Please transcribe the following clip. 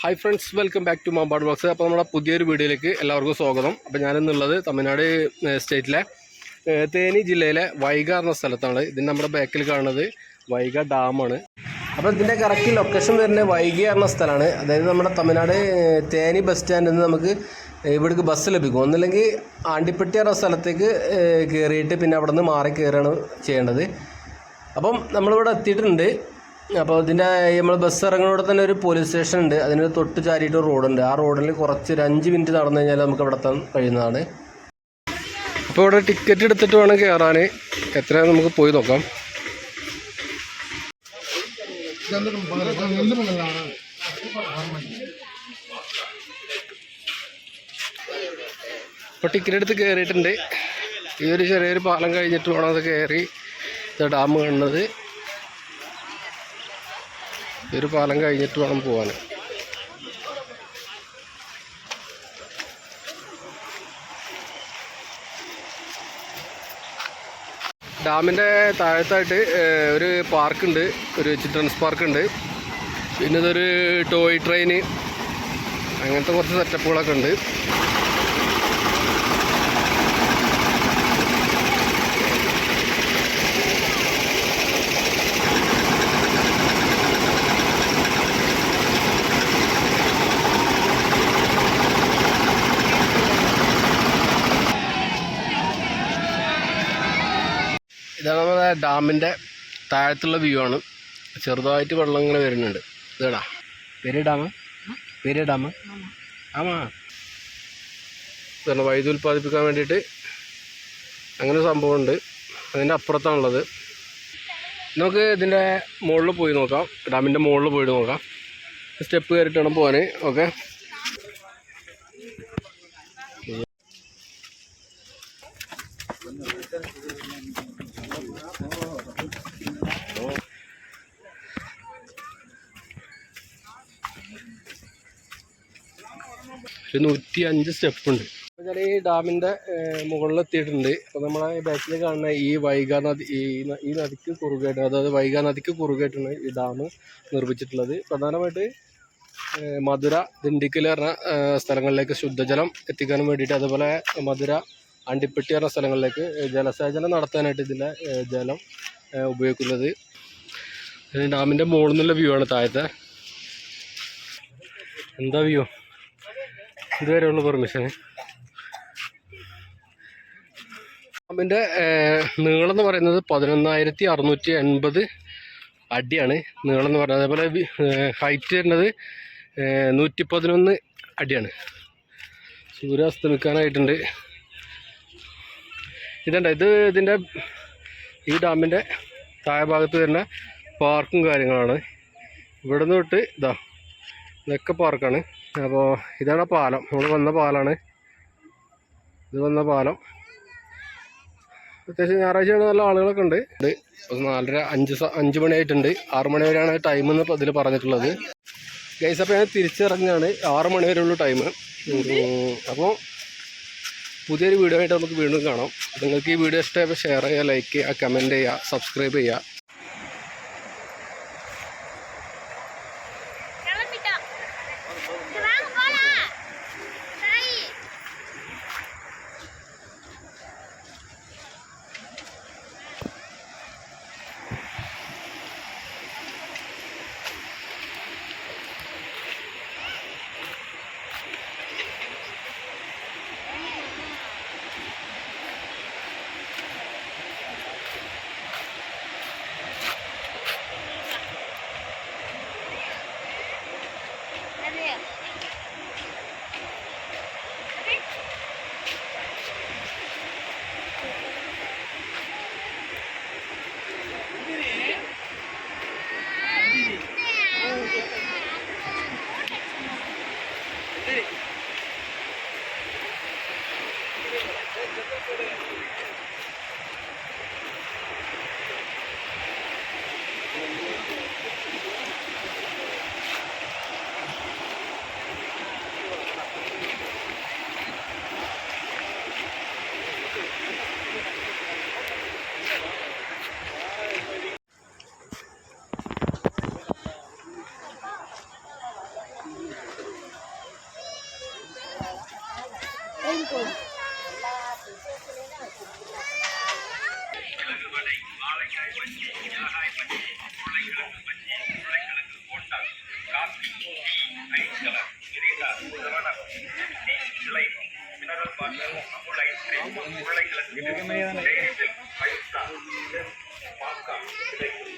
Hi friends welcome back to Mampad box അപ്പോൾ നമ്മുടെ പുതിയൊരു വീഡിയോയിലേക്ക് എല്ലാവർക്കും സ്വാഗതം. അപ്പോൾ ഞാനിന്നുള്ളത് തമിഴ്നാട് സ്റ്റേറ്റിലെ തേനി ജില്ലയിലെ വൈഗ എന്ന സ്ഥലത്താണ്. ഇതിന് നമ്മുടെ ബാക്കിൽ കാണുന്നത് വൈഗ ഡാമാണ് അപ്പോൾ ഇതിന്റെ കറക്റ്റ് ലൊക്കേഷൻ വരുന്നത് വൈഗ എന്ന സ്ഥലമാണ്. അതായത് നമ്മുടെ തമിഴ്നാട് തേനി ബസ് സ്റ്റാൻഡിൽ നിന്ന് നമുക്ക് ഇവിടേക്ക് ബസ് ലഭിക്കും. ഒന്നില്ലെങ്കിൽ ആണ്ടിപ്പെട്ടി എന്ന സ്ഥലത്തേക്ക് കയറിയിട്ട് പിന്നെ അവിടെ നിന്ന് മാറി കയറുകയാണ് ചെയ്യേണ്ടത്. അപ്പം നമ്മളിവിടെ എത്തിയിട്ടുണ്ട്. അപ്പോൾ ഇതിന്റെ നമ്മൾ ബസ് ഇറങ്ങുന്നവിടെ തന്നെ ഒരു പോലീസ് സ്റ്റേഷൻ ഉണ്ട്. അതിന് തൊട്ട് ചാരിയിട്ട് റോഡുണ്ട് ആ റോഡിൽ കുറച്ച് ഒരു അഞ്ച് മിനിറ്റ് നടന്നു കഴിഞ്ഞാൽ നമുക്ക് അവിടെ എത്താൻ കഴിയുന്നതാണ്. അപ്പോൾ ഇവിടെ ടിക്കറ്റ് എടുത്തിട്ട് വേണം കയറാൻ എത്ര നമുക്ക് പോയി നോക്കാം. ഇപ്പോൾ ടിക്കറ്റ് എടുത്ത് കയറിയിട്ടുണ്ട് ഈ ഒരു ചെറിയൊരു പാലം കഴിഞ്ഞിട്ട് വേണം അത് കയറി ഡാം കാണുന്നത്. ഈ ഒരു പാലം കഴിഞ്ഞിട്ട് വേണം പോകാൻ ഡാമിന്റെ താഴത്തായിട്ട് ഒരു പാർക്കുണ്ട് ഒരു ചിൽഡ്രൻസ് പാർക്കുണ്ട്. പിന്നെ ഇതൊരു ടോയ് ട്രെയിന് അങ്ങനത്തെ കുറച്ച് സെറ്റപ്പുകളൊക്കെ ഉണ്ട്. ഇതാണ് നമ്മുടെ ഡാമിന്റെ താഴത്തുള്ള വ്യൂ ആണ്. ചെറുതായിട്ട് വെള്ളം ഇങ്ങനെ വരുന്നുണ്ട്. ഇതാ പെരിയ ഡാം പെരിയ ഡാം ആമാ. ഇതാണ് വൈദ്യുതി ഉൽപ്പാദിപ്പിക്കാൻ വേണ്ടിയിട്ട് അങ്ങനെ സംഭവമുണ്ട്. അതിന്റെ അപ്പുറത്താണുള്ളത്. നമുക്ക് ഇതിന്റെ മുകളിൽ പോയി നോക്കാം. ഡാമിന്റെ മുകളിൽ പോയിട്ട് നോക്കാം. സ്റ്റെപ്പ് കയറിയിട്ട് വേണം പോകാൻ. ഓക്കെ. ഒരു നൂറ്റി അഞ്ച് സ്റ്റെപ്പ് ഉണ്ട്. ഞാൻ ഈ ഡാമിന്റെ മുകളിൽ എത്തിയിട്ടുണ്ട് അപ്പോൾ നമ്മളെ ബാക്കിൽ കാണുന്ന ഈ വൈഗ നദി ഈ ഈ നദിക്ക് കുറുകയായിട്ട് അതായത് വൈഗ നദിക്ക് കുറുകയായിട്ടാണ് ഈ ഡാം നിർമ്മിച്ചിട്ടുള്ളത്. പ്രധാനമായിട്ട് മധുര ദിണ്ടിക്കൽ പറഞ്ഞ സ്ഥലങ്ങളിലേക്ക് ശുദ്ധജലം എത്തിക്കാനും വേണ്ടിയിട്ട് അതുപോലെ മധുര അണ്ടിപ്പെട്ടി പറഞ്ഞ സ്ഥലങ്ങളിലേക്ക് ജലസേചനം നടത്താനായിട്ട് ഇതിലെ ജലം ഉപയോഗിക്കുന്നത്. ഡാമിന്റെ മുകളിൽ നിന്നുള്ള വ്യൂ ആണ് താഴത്തെ. എന്താ വ്യൂ ഇതുവരെയുള്ള പെർമിഷൻ. പമ്പിന്റെ നീളം എന്ന് പറയുന്നത് പതിനൊന്നായിരത്തി അറുന്നൂറ്റി എൺപത് അടിയാണ് നീളം എന്ന് പറയുന്നത്. അതേപോലെ ഹൈറ്റ് വരുന്നത് നൂറ്റി പതിനൊന്ന് അടിയാണ്. സൂര്യ അസ്തമിക്കാനായിട്ടുണ്ട് ഇതുണ്ട് ഇത് ഇതിന്റെ ഈ ഡാമിന്റെ താഴെ ഭാഗത്ത് വരുന്ന പാർക്കും കാര്യങ്ങളാണ്. ഇവിടെ നിന്ന് തൊട്ട് ഇതാ ഇതൊക്കെ പാർക്കാണ്. അപ്പോൾ ഇതാണ് പാലം. നമ്മൾ വന്ന പാലമാണ് ഇത് വന്ന പാലം. അത്യാവശ്യം ഞായറാഴ്ചയാണ് നല്ല ആളുകളൊക്കെ ഉണ്ട്. ഇത് നാലര അഞ്ച് അഞ്ച് മണിയായിട്ടുണ്ട് ആറ് മണി വരെയാണ് ടൈം എന്ന് ഇതിൽ പറഞ്ഞിട്ടുള്ളത്. ഗൈസ് അപ്പോൾ ഞാൻ തിരിച്ചിറങ്ങുകയാണ് ആറ് മണി വരെയുള്ള ടൈം അപ്പോൾ പുതിയൊരു വീഡിയോ ആയിട്ട് നമുക്ക് വീണ്ടും കാണാം. നിങ്ങൾക്ക് ഈ വീഡിയോ ഇഷ്ടമായപ്പോൾ ഷെയർ ചെയ്യുക ലൈക്ക് ചെയ്യുക കമന്റ് ചെയ്യുക സബ്സ്ക്രൈബ് ചെയ്യുക. confidence. Mineral water Amul ice cream உருளைக்கிழங்கு டெய்ரிமில் ஃபைவ் ஸ்டார் பாப்கா கிடைக்கும்